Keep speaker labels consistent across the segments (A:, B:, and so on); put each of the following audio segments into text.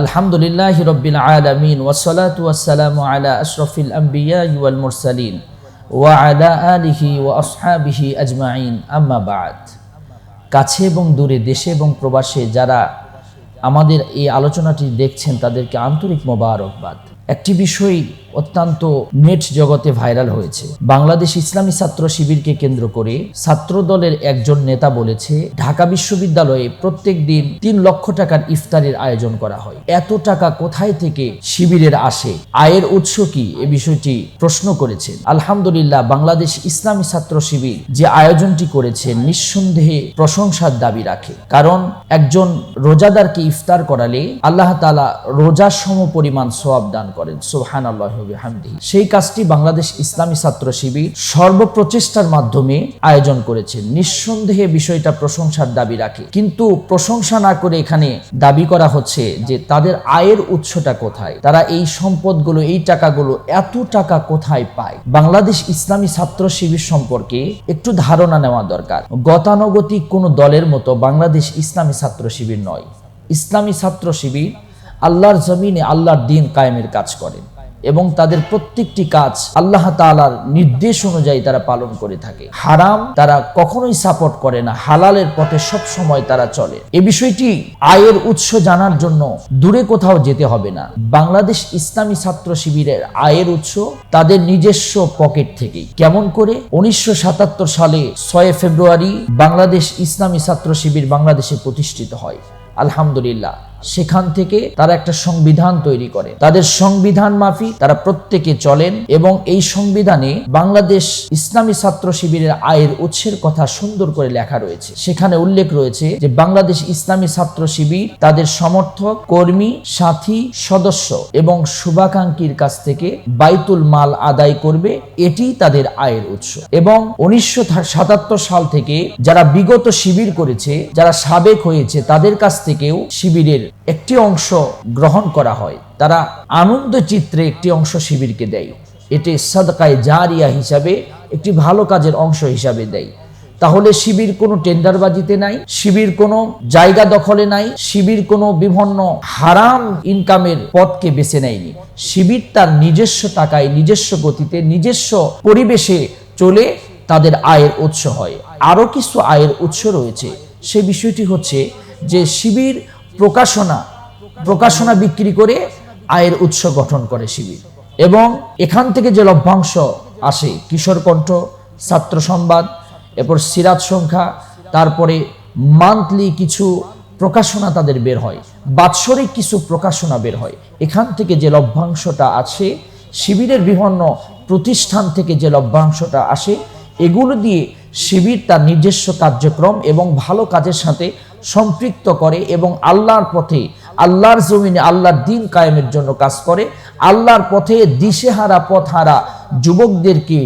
A: আলহামদুলিল্লাহ রব্বিল আলমিন ওসলাত ওয়াসসালামু আলা আশরফিল আম্বিয়া ওয়াল মুরসালিন ওয়া আলা আলিহি ওয়া আসহাবিহি আজমাইন। আম্মা বাদ। কাছে এবং দূরে, দেশে এবং প্রবাসে যারা আমাদের এই আলোচনাটি দেখছেন, তাদেরকে আন্তরিক মোবারকবাদ। একটি বিষয় অত্যন্ত নেট জগতে ভাইরাল হয়েছে। বাংলাদেশ ইসলামী ছাত্র শিবিরকে কেন্দ্র করে ছাত্র দলের একজন নেতা বলেছে, ঢাকা বিশ্ববিদ্যালয়ে প্রত্যেক দিন তিন লক্ষ টাকার ইফতারের আয়োজন করা হয়। এত টাকা কোথায় থেকে শিবিরের আসে? আয়ের উৎস কি? এ বিষয়টি প্রশ্ন করেছেন। আলহামদুলিল্লাহ, বাংলাদেশ ইসলামী ছাত্র শিবির যে আয়োজনটি করেছে নিঃসন্দেহে প্রশংসার দাবি রাখে। কারণ একজন রোজাদারকে ইফতার করালে আল্লাহ তালা রোজার সম পরিমাণ সোয়াব দান করেন। সোহান আল্লাহ সেই কাজটি বাংলাদেশ ইসলামী ছাত্র শিবির সর্বপ্রচেষ্টার মাধ্যমে আয়োজন করেছে। নিঃসন্দেহে বিষয়টা প্রশংসার দাবি রাখে। কিন্তু প্রশংসা না করে এখানে দাবি করা হচ্ছে যে তাদের আয়ের উৎসটা কোথায়? তারা এই সম্পদগুলো, এই টাকাগুলো এত টাকা কোথায় পায়? বাংলাদেশ ইসলামী ছাত্র শিবির সম্পর্কে একটু ধারণা নেওয়া দরকার। গতানুগতিক কোনো দলের মতো বাংলাদেশ ইসলামী ছাত্র শিবির নয়। ইসলামী ছাত্র শিবির আল্লাহর জমিনে আল্লাহর দিন কায়েমের কাজ করেন এবং তাদের প্রত্যেকটি কাজ আল্লাহ তালার নির্দেশ অনুযায়ী তারা পালন করে থাকে। হারাম তারা কখনোই সাপোর্ট করে না, হালালের পথে সব সময় তারা চলে। এ বিষয়টি আয়ের উৎস জানার জন্য দূরে কোথাও যেতে হবে না। বাংলাদেশ ইসলামী ছাত্র শিবিরের আয়ের উৎস তাদের নিজস্ব পকেট থেকেই। কেমন করে? উনিশশো সাতাত্তর সালে ছয় ফেব্রুয়ারি বাংলাদেশ ইসলামী ছাত্র শিবির বাংলাদেশে প্রতিষ্ঠিত হয়। আলহামদুলিল্লাহ। সেখান থেকে তারা একটা সংবিধান তৈরি করে। তাদের সংবিধান মাফি তারা প্রত্যেকে চলেন এবং এই সংবিধানে বাংলাদেশ ইসলামী ছাত্র শিবিরের আয়ের উৎসের কথা সুন্দর করে লেখা রয়েছে। সেখানে উল্লেখ রয়েছে যে, বাংলাদেশ ইসলামী ছাত্র শিবির তাদের সমর্থক, কর্মী, সাথী, সদস্য এবং শুভাকাঙ্ক্ষীর কাছ থেকে বাইতুল মাল আদায় করবে। এটি তাদের আয়ের উৎস। এবং উনিশশো সাতাত্তর সাল থেকে যারা বিগত শিবির করেছে, যারা সাবেক হয়েছে, তাদের কাছ থেকেও শিবিরের একটি অংশ গ্রহণ করা হয়। তারা আনন্দ চিত্রে একটি অংশ শিবিরকে দেয়। এটি সদকায় জারিয়া হিসাবে একটি ভালো কাজের অংশ হিসাবে দেয়। তাহলে শিবির কোনো টেন্ডারবাজিতে নাই, শিবির কোনো জায়গা দখলে নাই, শিবির কোনো বিভিন্ন হারাম ইনকামের পথকে বেছে নেয়নি। শিবির তার নিজস্ব টাকায়, নিজস্ব গতিতে, নিজস্ব পরিবেশে চলে তাদের আয়ের উৎস হয়। আরও কিছু আয়ের উৎস রয়েছে। সে বিষয়টি হচ্ছে যে শিবির প্রকাশনা প্রকাশনা বিক্রি করে আয়ের উৎস গঠন করে শিবির। এবং এখান থেকে যে লভ্যাংশ আসে, কিশোর কণ্ঠ, ছাত্র সংবাদ, এরপর সিরাত সংখ্যা, তারপরে মান্থলি কিছু প্রকাশনা তাদের বের হয়। বাৎসরিক কিছু প্রকাশনা বের হয়। এখান থেকে যে লভ্যাংশটা আছে, শিবিরের বিভিন্ন প্রতিষ্ঠান থেকে যে লভ্যাংশটা আসে, এগুলো দিয়ে শিবির তার নিজস্ব কার্যক্রম এবং ভালো কাজের সাথে সম্পৃক্ত করে এবং আল্লাহর পথে, আল্লাহর জমিনে আল্লাহর দিন কায়েমের জন্য কাজ করে, আল্লাহর পথে দিশেহারা পথহারা যুবকদেরকে,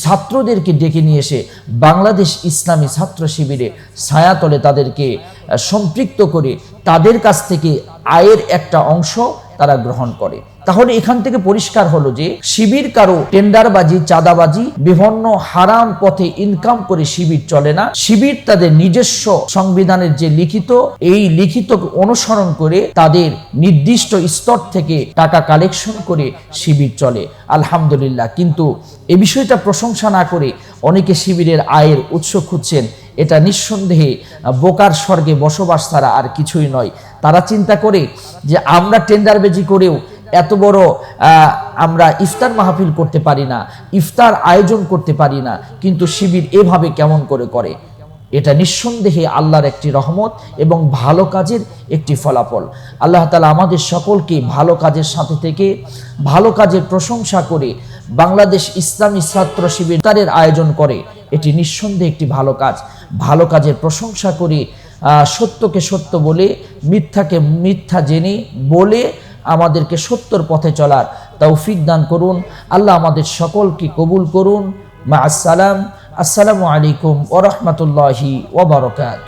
A: ছাত্রদেরকে ডেকে নিয়ে এসে বাংলাদেশ ইসলামী ছাত্র শিবিরে ছায়াতলে তাদেরকে সম্পৃক্ত করে তাদের কাছ থেকে আয়ের একটা অংশ তারা গ্রহণ করে। তাহলে এখান থেকে পরিষ্কার হলো যে শিবির কারও টেন্ডারবাজি, চাঁদাবাজি, বিভিন্ন হারাম পথে ইনকাম করে শিবির চলে না। শিবির তাদের নিজস্ব সংবিধানের যে লিখিত, এই লিখিত অনুসরণ করে তাদের নির্দিষ্ট স্তর থেকে টাকা কালেকশন করে শিবির চলে। আলহামদুলিল্লাহ। কিন্তু এ বিষয়টা প্রশংসা না করে অনেকে শিবিরের আয়ের উৎস খুঁজছেন। এটা নিঃসন্দেহে বোকার স্বর্গে বসবাস ছাড়া আর কিছুই নয়। তারা চিন্তা করে যে আমরা টেন্ডারবেজি করেও এত বড় আমরা ইফতার মাহফিল করতে পারি না, ইফতার আয়োজন করতে পারি না, কিন্তু শিবির এভাবে কেমন করে করে? এটা নিঃসন্দেহে আল্লাহর একটি রহমত এবং ভালো কাজের একটি ফলাফল। আল্লাহ তালা আমাদের সকলকে ভালো কাজের সাথে থেকে ভালো কাজের প্রশংসা করে বাংলাদেশ ইসলামী ছাত্র শিবির তারের আয়োজন করে। এটি নিঃসন্দেহে একটি ভালো কাজ। ভালো কাজের প্রশংসা করে সত্যকে সত্য বলে, মিথ্যাকে মিথ্যা জেনে, বলে আমাদেরকে সত্যর পথে চলার তৌফিক দান করুন। আল্লাহ আমাদের সকলকে কবুল করুন। মা আসসালাম। আসসালামু আলাইকুম ওরহমতুল্লাহি ওবরকাত